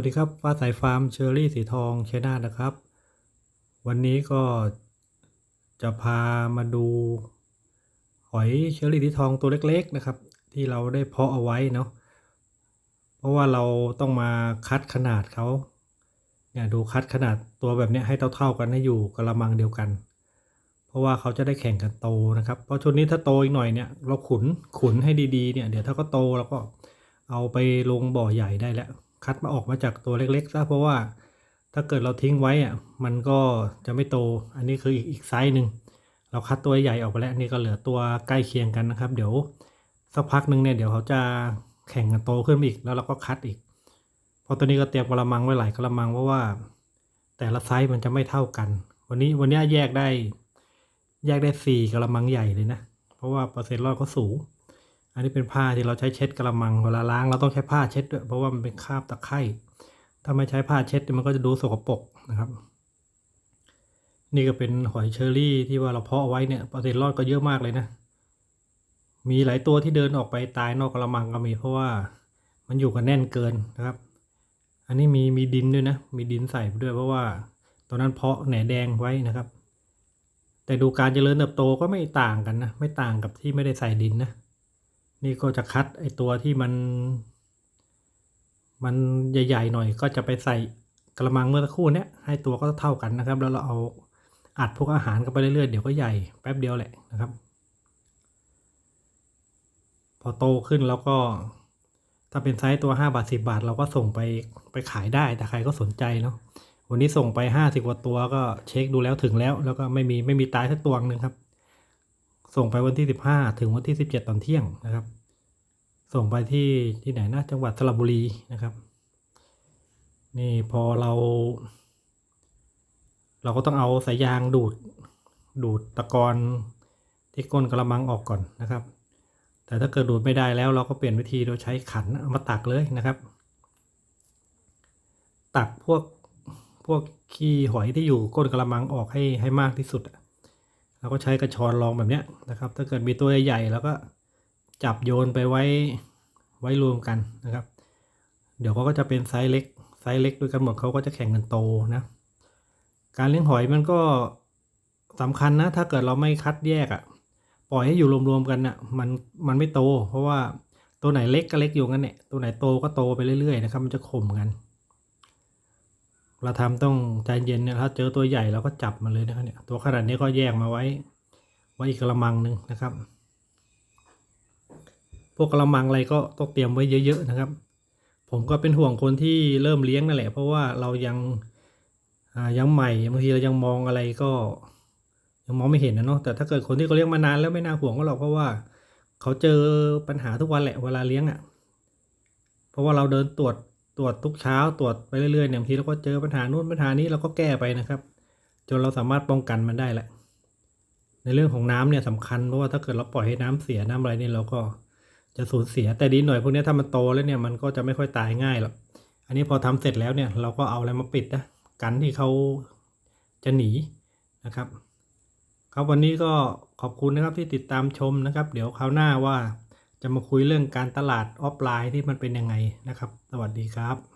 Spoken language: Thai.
วัสดีครับฟ้าสายฟาร์มเชอรี่สีทองเชนานะครับ วันนี้ก็จะพามาดูหอยเชอรี่สีทองตัวเล็กๆนะครับ ที่เราได้เพาะเอาไว้เนาะเพราะว่าเราต้องมาคัดขนาดเขาเนี่ยดูคัดขนาดตัวแบบนี้ให้เท่าๆกันให้อยู่กระมังเดียวกัน เพราะว่าเขาจะได้แข่งกันโตนะครับเพราะชุดนี้ถ้าโตอีกหน่อยเนี่ยเราขุนขุนให้ดีๆเนี่ยเดี๋ยวถ้าเขาโตเราก็เอาไปลงบ่อใหญ่ได้แล้ว คัดมาออกมาจากตัวเล็กๆซะเพราะว่าถ้าเกิดเราทิ้งไว้อะมันก็จะไม่โต อันนี้คืออีกอีกไซส์หนึ่งเราคัดตัวใหญ่ออกไปแล้วนนี่ก็เหลือตัวใกล้เคียงกันนะครับ เดี๋ยวสักพักหนึ่งเนี่ยเดี๋ยวเขาจะแข่งกันโตขึ้นอีกแล้วเราก็คัดอีกพราะตัวนี้ก็เตรียมกระมังไว้หลายกระมังเพราะว่า แต่ละไซส์มันจะไม่เท่ากัน วันนี้วันนี้แยกได้ แยกได้สี่กระมังใหญ่เลยนะ เพราะว่าเปอร์เซ็นต์รอดเขาสูง อันนี้เป็นผ้าที่เราใช้เช็ดกระมังเวลาล้างเราต้องใช้ผ้าเช็ดด้วยเพราะว่ามันเป็นคราบตะไคร่ถ้าไม่ใช้ผ้าเช็ดมันก็จะดูสกปรกนะครับ นี่ก็เป็นหอยเชอรี่ที่ว่าเราเพาะไว้เนี่ยปอร์เซ็นต์รอดก็เยอะมากเลยนะ มีหลายตัวที่เดินออกไปตายนอกกระมังก็มีเพราะว่ามันอยู่กันแน่นเกินนะครับ อันนี้มีมีดินด้วยนะ มีดินใส่ด้วยเพราะว่าตอนนั้นเพาะแหนแดงไว้นะครับ แต่ดูการเจริญเติบโตก็ไม่ต่างกันนะ ไม่ต่างกับที่ไม่ได้ใส่ดินนะ นี่ก็จะคัดไอตัวที่มัน มันใหญ่ๆหน่อยก็จะไปใส่กระมังเมื่อสักครู่เนี้ยให้ตัวก็เท่ากันนะครับ แล้วเราเอาอัดพวกอาหารกันไปเรื่อยๆเดี๋ยวก็ใหญ่แป๊บเดียวแหละนะครับ พอโตขึ้นแล้วก็ ถ้าเป็นไซส์ตัวห้าบาทสิบาท เราก็ส่งไปไปขายได้แต่ใครก็สนใจเนาะวันนี้ส่งไปห้าสิบกว่าตัวก็เช็คดูแล้วถึงแล้ว แล้วก็ไม่มีไม่มีตายสักตัวนึงครับ ส่งไปวันที่สิบห้าถึงวันที่สิบเจ็ดตอนเที่ยงนะครับ ส่งไปที่ที่ไหนนะจังหวัดสระบุรีนะครับ นี่พอเรา เราก็ต้องเอาสายยางดูดดูดตะกอนที่ก้นกระมังออกก่อนนะครับ แต่ถ้าเกิดดูดไม่ได้แล้วเราก็เปลี่ยนวิธีโดยใช้ขันเอามาตักเลยนะครับ ตักพวกพวกขี้หอยที่อยู่ก้นกระมังออกให้ให้มากที่สุดอะ แล้วก็ใช้กระชอนรองแบบนี้นะครับ ถ้าเกิดมีตัวใหญ่ๆแล้วก็จับโยนไปไว้ไว้รวมกันนะครับ เดี๋ยวเขาก็จะเป็นไซส์เล็กไซส์เล็กด้วยกันหมดเขาก็จะแข่งกันโตนะการเลี้ยงหอยมันก็สำคัญนะ ถ้าเกิดเราไม่คัดแยกอะ่ะปล่อยให้อยู่รวมๆกันน่ะมันมันไม่โต เพราะว่าตัวไหนเล็กก็เล็กอยู่งั้นเนี่ยตัวไหนโตก็โตไปเรื่อยๆนะครับ มันจะข่มกัน เราทำต้องใจเย็นเนี่ยถ้าเจอตัวใหญ่เราก็จับมันเลยนะครับเนี่ยตัวขนาดนี้ก็แยกมาไว้ไว้อีกกระมังหนึ่งนะครับ พวกกระมังอะไรก็ต้องเตรียมไว้เยอะ ๆนะครับ ผมก็เป็นห่วงคนที่เริ่มเลี้ยงนั่นแหละ เพราะว่าเรายังยังใหม่บางทีเรายังมองอะไรก็ยังมองไม่เห็นนะเนาะแต่ถ้าเกิดคนที่เขาเลี้ยงมานานแล้วไม่น่าห่วงก็หรอกเพราะว่าเขาเจอปัญหาทุกวันแหละเวลาเลี้ยงอะ่ะ เพราะว่าเราเดินตรวจ ตรวจทุกเช้าตรวจไปเรื่อยๆเนี่ยบางทีเราก็เจอปัญหานู้นปัญหานี้เราก็แก้ไปนะครับ จนเราสามารถป้องกันมันได้แหละ ในเรื่องของน้ำเนี่ยสำคัญเพราะว่าถ้าเกิดเราปล่อยให้น้ำเสียน้ำอะไรเนี่ยเราก็จะสูญเสียแต่ดีหน่อยพวกนี้ถ้ามันโตแล้วเนี่ยมันก็จะไม่ค่อยตายง่ายหรอกอันนี้พอทำเสร็จแล้วเนี่ยเราก็เอาอะไรมาปิดนะกันที่เขาจะหนีนะครับครับวันนี้ก็ขอบคุณนะครับที่ติดตามชมนะครับ เดี๋ยวคราวหน้าว่า จะมาคุยเรื่องการตลาดออฟไลน์ที่มันเป็นยังไงนะครับ สวัสดีครับ